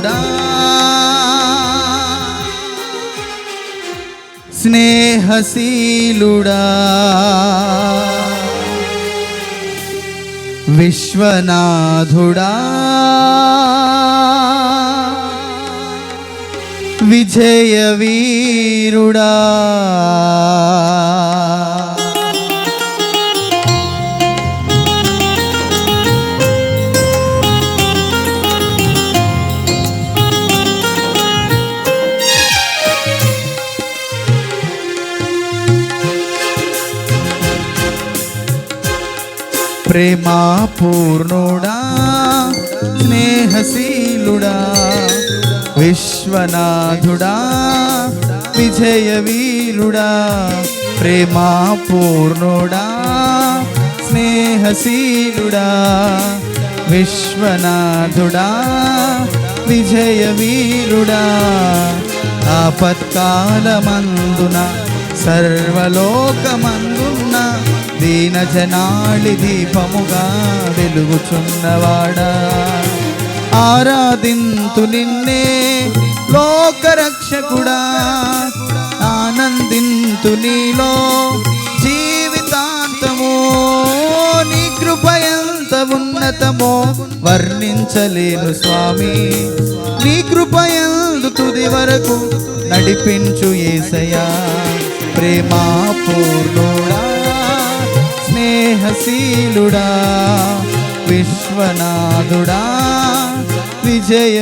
పూర్ణుడా స్నేహశీలుడా విశ్వనాథుడా విజయ వీరుడా ప్రేమ పూర్ణుడా స్నేహశీలుడా విశ్వనాథుడా విజయ వీరుడా ప్రేమ పూర్ణుడా స్నేహశీలుడా విశ్వనాథుడా విజయ వీరుడా ఆపత్కాలమందున సర్వలోకమందున్న దీన జనాళి దీపముగా వెలుగుచున్నవాడా. ఆరాధింతు నిన్నే లోకరక్షకుడా. ఆనందింతు నీలో జీవితాంతము. నీ కృప ఎంత ఉన్నతమో వర్ణించలేను స్వామి. నీ కృప ఎందు తుది వరకు నడిపించు ఏసయా ప్రేమా పూర్ణుడా స్నేహశీలుడా విశ్వనాథుడా విజయ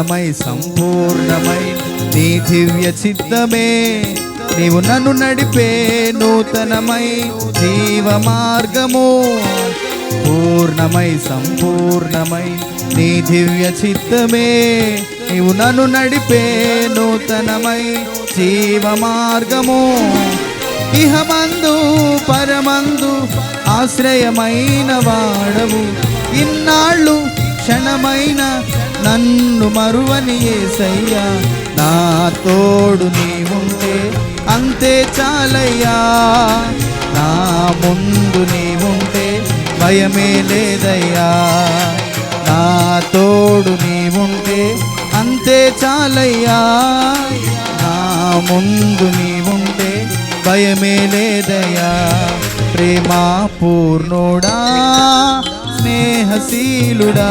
పూర్ణమై సంపూర్ణమై నీ దివ్య చిత్తమే. నీవు నన్ను నడిపే నూతనమై జీవ మార్గము పూర్ణమై సంపూర్ణమై నీ దివ్య చిత్తమే. నీవు నన్ను నడిపే నూతనమై జీవ మార్గము ఇహమందు పరమందు ఆశ్రయమైన వాడవు. ఇన్నాళ్ళు క్షణమైన నన్ను మరువని ఏసయ్యా నా తోడు నీవుంటే అంతే చాలయ్యా. నా ముందు నీవుంటే భయమే లేదయ్యా. నా తోడు నీవుంటే అంతే చాలయ్యా. నా ముందు నీవుంటే భయమే లేదయ్యా. ప్రేమా పూర్ణుడా స్నేహశీలుడా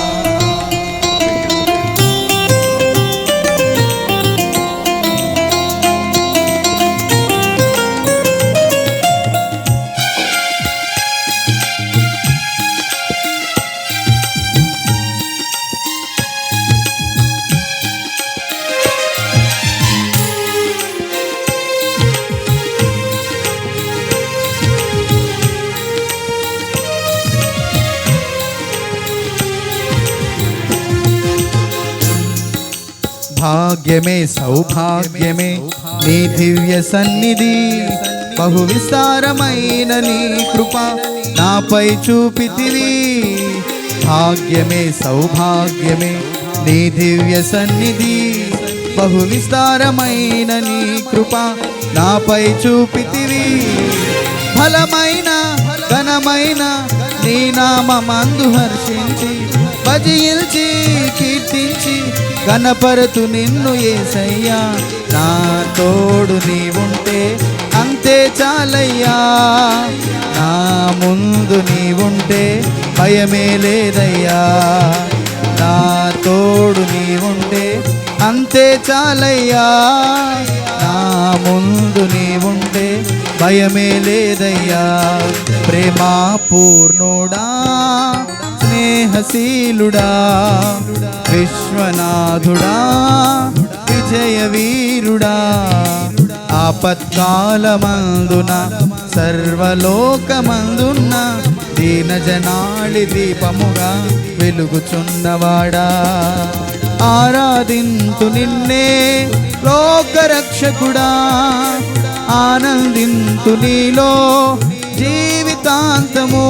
భాగ్యమే సౌభాగ్యమే. నీ దివ్య సన్నిధి బహు విస్తారమైన నీ కృప నాపై చూపితివి. భాగ్యమే సౌభాగ్యమే. నీ దివ్య సన్నిధి బహు విస్తారమైన నీ కృప నాపై చూపితివి. ఫలమైన ఘనమైన నీ నామందు హర్షించి భజిల్చి కీర్తించి గణపరతు నిన్ను ఏసయ్యా. నా తోడు నీవుంటే అంతే చాలయ్యా. నా ముందు నీవుంటే భయమే లేదయ్యా. నా తోడు నీవుంటే అంతే చాలయ్యా. నా ముందు నీవుంటే భయమే లేదయ్యా. ప్రేమ పూర్ణుడా స్నేహశీలుడా విశ్వనాథుడా విజయ వీరుడా ఆపత్కాలమందున సర్వలోకమందున్న దీనజనాళి దీపముగా వెలుగుచున్నవాడా. ఆరాధింతు నిన్నే లోకరక్షకుడా. ఆనందింతు నీలో జీవితాంతమో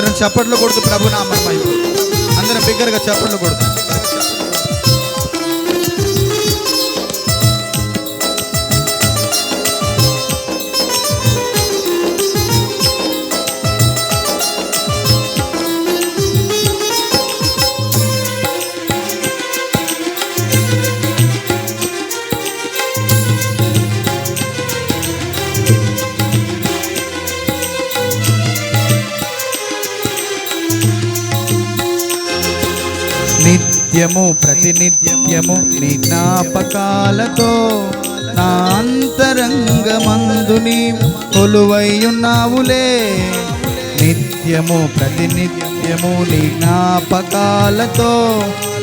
అందరం చప్పట్లు కొడుతూ ప్రభు నామం అందరం బిగ్గరగా చప్పట్లు కొడుతూ. నిత్యము ప్రతినిత్యము నీ జ్ఞాపకాలతో నా అంతరంగమందు నీ కొలువైయున్నావులే. నిత్యము ప్రతినిత్యము నీ జ్ఞాపకాలతో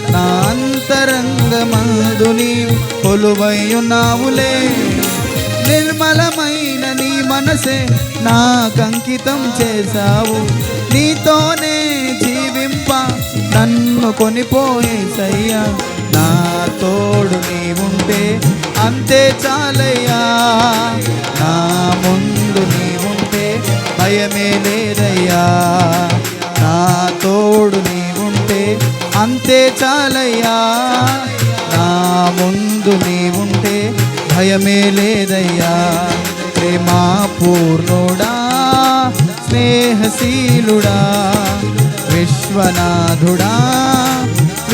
నా అంతరంగమందు నీ కొలువైయున్నావులే. నిర్మలమైన నీ మనసే నాకంకితం చేశావు. నీతోనే జీవింప నన్ను కొనిపోయేసయ్యా. నా తోడు నీవుంటే అంతే చాలయ్యా. నా ముందు నీవుంటే భయమే లేదయ్యా. నా తోడు నీవుంటే అంతే చాలయ్యా. నా ముందు నీవుంటే భయమే లేదయ్యా. ప్రేమా పూర్ణుడా స్నేహశీలుడా విశ్వనాథుడా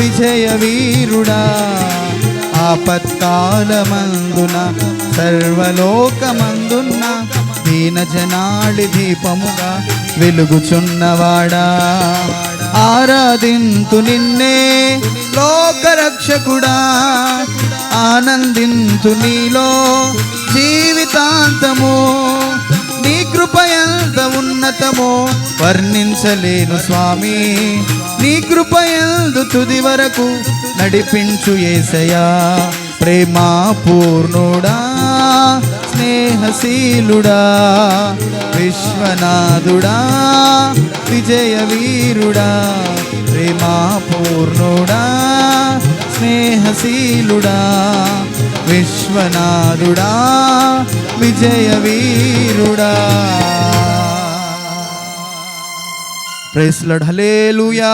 విజయ వీరుడా ఆపత్కాలమందున సర్వలోకమందున్న దీనజనాళి దీపముగా వెలుగుచున్నవాడా. ఆరాధింతు నిన్నే లోకరక్షకుడా. ఆనందింతు నీలో జీవితాంతము. నీ కృపయంత ఉన్న ఉన్నతమో వర్ణించలేను స్వామి. నీ కృప ఎందు తుది వరకు నడిపించు ఏసయా ప్రేమా పూర్ణుడా స్నేహశీలుడా విశ్వనాథుడా విజయ వీరుడా ప్రేమా పూర్ణుడా స్నేహశీలుడా విశ్వనాథుడా విజయ వీరుడా प्रेस लड़ले लुया